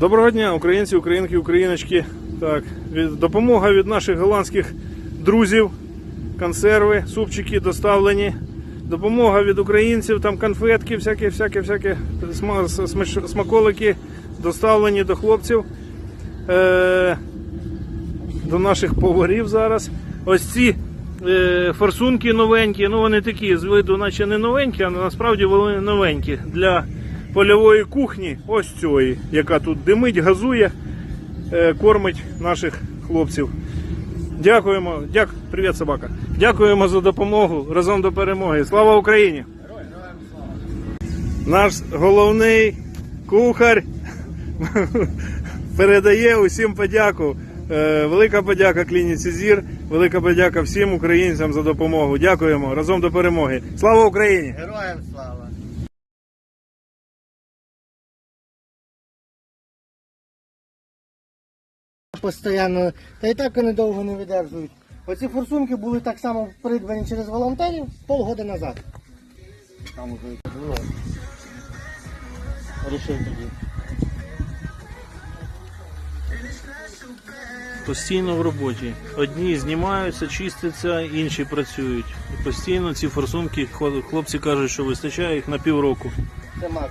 Доброго дня, українці, українки, україночки. Так, від, допомога від наших голландських друзів, консерви, супчики доставлені. Допомога від українців, там конфетки, всякі, всякі, всякі смаколики доставлені до хлопців. Е, до наших поварів зараз. Ось ці е, форсунки новенькі, ну вони такі, з виду, наче не новенькі, а насправді вони новенькі для польової кухні, ось цієї, яка тут димить, газує, е, кормить наших хлопців. Дякуємо. Дяк... Привіт, собака. Дякуємо за допомогу. Разом до перемоги. Слава Україні! Наш головний кухар передає усім подяку. Е, Велика подяка клініці ЗІР, велика подяка всім українцям за допомогу. Дякуємо разом до перемоги. Слава Україні! Героям слава! Постоянно, та і так вони довго не видержують. Оці форсунки були так само придбані через волонтерів полгода назад. Там уже було. Рішив тоді. Постійно в роботі. Одні знімаються, чистяться, інші працюють. І постійно ці форсунки хлопці кажуть, що вистачає їх на півроку. Це мак.